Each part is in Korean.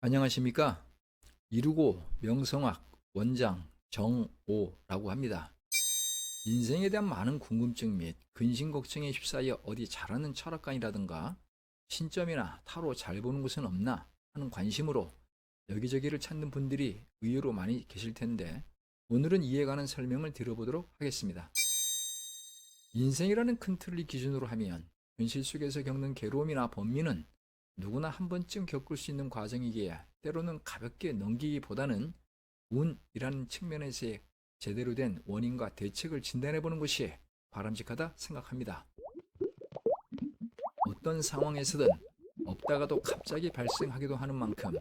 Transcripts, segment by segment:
안녕하십니까? 이루고 명성학 원장 정오라고 합니다. 인생에 대한 많은 궁금증 및 근심 걱정에 휩싸여 어디 잘하는 철학관이라든가 신점이나 타로 잘 보는 곳은 없나 하는 관심으로 여기저기를 찾는 분들이 의외로 많이 계실 텐데 오늘은 관한 설명을 들어보도록 하겠습니다. 인생이라는 큰 틀을 기준으로 하면 현실 속에서 겪는 괴로움이나 번민은 누구나 한 번쯤 겪을 수 있는 과정이기에 때로는 가볍게 넘기기보다는 운이라는 측면에서의 제대로 된 원인과 대책을 진단해 보는 것이 바람직하다 생각합니다. 어떤 상황에서든 없다가도 갑자기 발생하기도 하는 만큼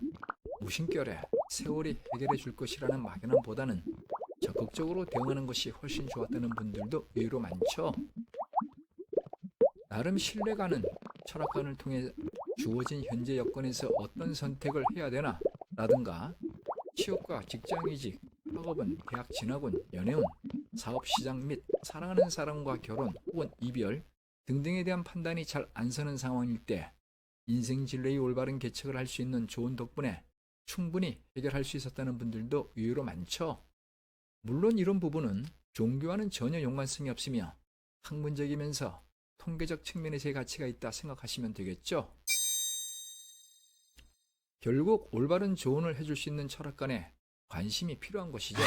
무심결에 세월이 해결해 줄 것이라는 막연함보다는 적극적으로 대응하는 것이 훨씬 좋았다는 분들도 의외로 많죠. 나름 신뢰가는 철학관을 통해 주어진 현재 여건에서 어떤 선택을 해야 되나 라든가 취업과 직장이직, 학업은 대학 진학운, 연애운, 사업 시장 및 사랑하는 사람과 결혼 혹은 이별 등등에 대한 판단이 잘 안 서는 상황일 때 인생 진로의 올바른 개척을 할 수 있는 좋은 덕분에 충분히 해결할 수 있었다는 분들도 의외로 많죠. 물론 이런 부분은 종교와는 전혀 연관성이 없으며 학문적이면서 통계적 측면에서의 가치가 있다 생각하시면 되겠죠. 결국 올바른 조언을 해줄 수 있는 철학관에 관심이 필요한 것이죠.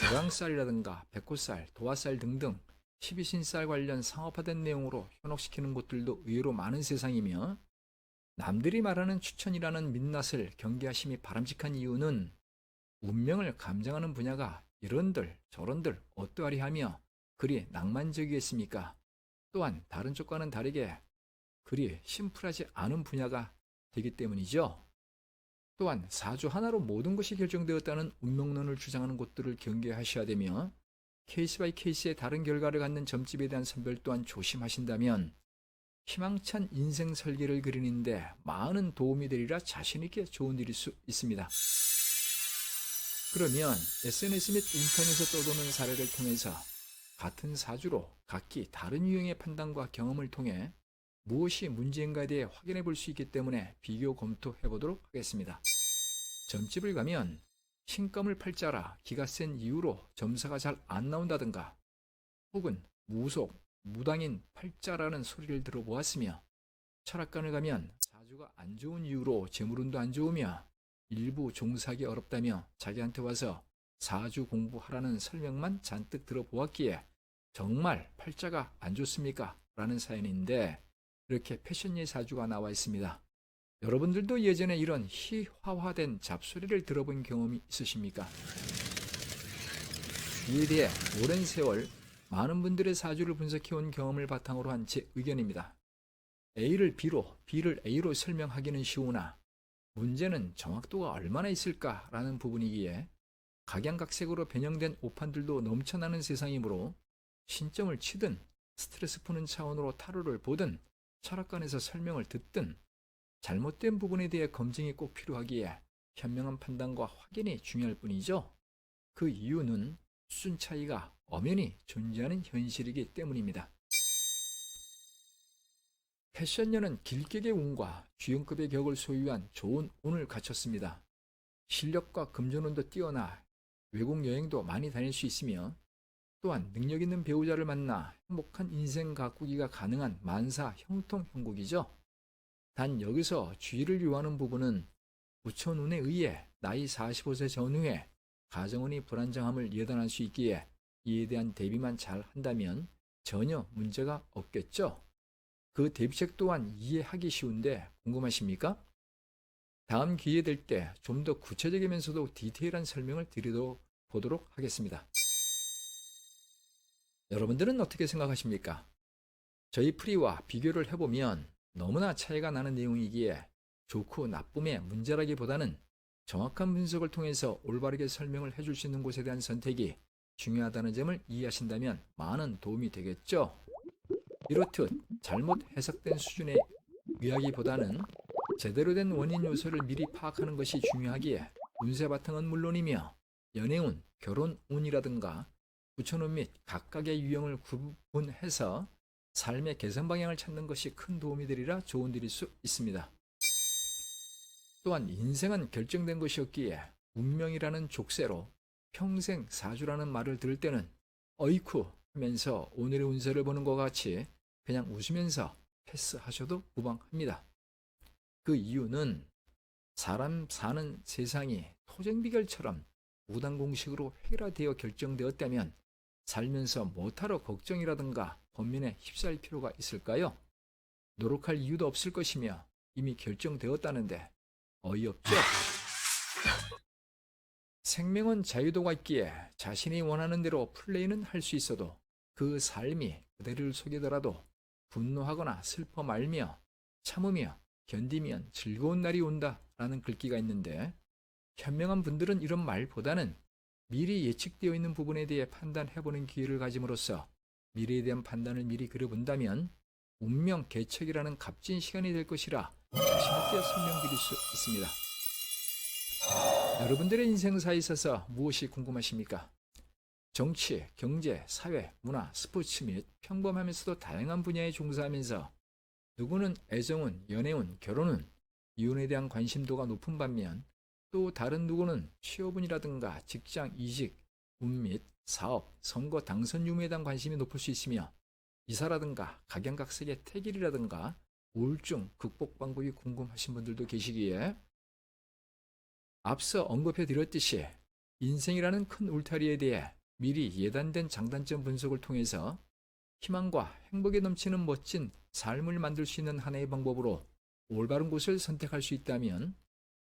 대강쌀이라든가 백호쌀, 도화쌀 등등 12신쌀 관련 상업화된 내용으로 현혹시키는 곳들도 의외로 많은 세상이며 남들이 말하는 추천이라는 민낯을 경계하심이 바람직한 이유는 운명을 감정하는 분야가 이런들 저런들 어떠하리 하며 그리 낭만적이겠습니까? 또한 다른 쪽과는 다르게 그리 심플하지 않은 분야가 되기 때문이죠. 또한 사주 하나로 모든 것이 결정되었다는 운명론을 주장하는 곳들을 경계하셔야 되며 케이스 바이 케이스의 다른 결과를 갖는 점집에 대한 선별 또한 조심하신다면 희망찬 인생 설계를 그리는데 많은 도움이 되리라 자신있게 좋은 일일 수 있습니다. 그러면 SNS 및 인터넷에 떠도는 사례를 통해서 같은 사주로 각기 다른 유형의 판단과 경험을 통해 무엇이 문제인가에 대해 확인해 볼 수 있기 때문에 비교 검토해 보도록 하겠습니다. 점집을 가면 신감을 팔자라 기가 센 이유로 점사가 잘 안 나온다든가 혹은 무속, 무당인 팔자라는 소리를 들어보았으며 철학관을 가면 사주가 안 좋은 이유로 재물운도 안 좋으며 일부 종사하기 어렵다며 자기한테 와서 사주 공부하라는 설명만 잔뜩 들어보았기에 정말 팔자가 안 좋습니까? 라는 사연인데 이렇게 패션예 사주가 나와 있습니다. 여러분들도 예전에 이런 희화화된 잡소리를 들어본 경험이 있으십니까? 이에 대해 오랜 세월 많은 분들의 사주를 분석해온 경험을 바탕으로 한 제 의견입니다. A를 B로, B를 A로 설명하기는 쉬우나 문제는 정확도가 얼마나 있을까라는 부분이기에 각양각색으로 변형된 오판들도 넘쳐나는 세상이므로 신점을 치든 스트레스 푸는 차원으로 타로를 보든 철학관에서 설명을 듣든 잘못된 부분에 대해 검증이 꼭 필요하기에 현명한 판단과 확인이 중요할 뿐이죠. 그 이유는 수준 차이가 엄연히 존재하는 현실이기 때문입니다. 패션녀는 길격의 운과 주연급의 격을 소유한 좋은 운을 갖췄습니다. 실력과 금전운도 뛰어나 외국 여행도 많이 다닐 수 있으며 또한 능력 있는 배우자를 만나 행복한 인생 가꾸기가 가능한 만사 형통 형국이죠. 단 여기서 주의를 요하는 부분은 부처눈에 의해 나이 45세 전후에 가정운이 불안정함을 예단할 수 있기에 이에 대한 대비만 잘 한다면 전혀 문제가 없겠죠. 그 대비책 또한 이해하기 쉬운데 궁금하십니까? 다음 기회 될 때 좀 더 구체적이면서도 디테일한 설명을 드리도록 보도록 하겠습니다. 여러분들은 어떻게 생각하십니까? 저희 프리와 비교를 해보면 너무나 차이가 나는 내용이기에 좋고 나쁨의 문제라기보다는 정확한 분석을 통해서 올바르게 설명을 해줄 수 있는 곳에 대한 선택이 중요하다는 점을 이해하신다면 많은 도움이 되겠죠. 이렇듯 잘못 해석된 수준의 이야기보다는 제대로 된 원인 요소를 미리 파악하는 것이 중요하기에 운세 바탕은 물론이며 연애운, 결혼운이라든가 부처운 및 각각의 유형을 구분해서 삶의 개선 방향을 찾는 것이 큰 도움이 되리라 일일 수 있습니다. 또한 인생은 결정된 것이었기에 운명이라는 족쇄로 평생 사주라는 말을 들을 때는 어이쿠 하면서 오늘의 운세를 보는 것 같이 그냥 웃으면서 패스하셔도 무방합니다. 그 이유는 사람 사는 세상이 토쟁비결처럼 무단 공식으로 획일화되어 결정되었다면 살면서 못하러 걱정이라든가 고민에 휩싸일 필요가 있을까요? 노력할 이유도 없을 것이며 이미 결정되었다는데 어이없죠? 생명은 자유도가 있기에 자신이 원하는 대로 플레이는 할 수 있어도 그 삶이 그대를 속이더라도 분노하거나 슬퍼 말며 참으며 견디면 즐거운 날이 온다라는 글귀가 있는데 현명한 분들은 이런 말보다는 미리 예측되어 있는 부분에 대해 판단해보는 기회를 가짐으로써 미래에 대한 판단을 미리 그려본다면 운명 개척이라는 값진 시간이 될 것이라 자신있게 설명드릴 수 있습니다. 여러분들의 인생사에 있어서 무엇이 궁금하십니까? 정치, 경제, 사회, 문화, 스포츠 및 평범하면서도 다양한 분야에 종사하면서 누구는 애정운, 연애운, 결혼운, 이혼에 대한 관심도가 높은 반면 또 다른 누구는 취업운이라든가 직장 이직, 운 및 사업, 선거 당선 유무에 대한 관심이 높을 수 있으며 이사라든가 각양각색의 태길이라든가 우울증 극복 방법이 궁금하신 분들도 계시기에 앞서 언급해 드렸듯이 인생이라는 큰 울타리에 대해 미리 예단된 장단점 분석을 통해서 희망과 행복에 넘치는 멋진 삶을 만들 수 있는 하나의 방법으로 올바른 곳을 선택할 수 있다면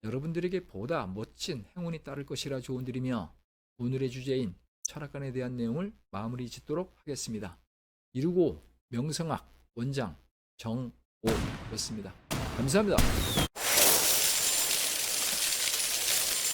여러분들에게 보다 멋진 행운이 따를 것이라 조언드리며 오늘의 주제인 철학관에 대한 내용을 마무리 짓도록 하겠습니다. 이루고 명성학 원장 정오였습니다. 감사합니다.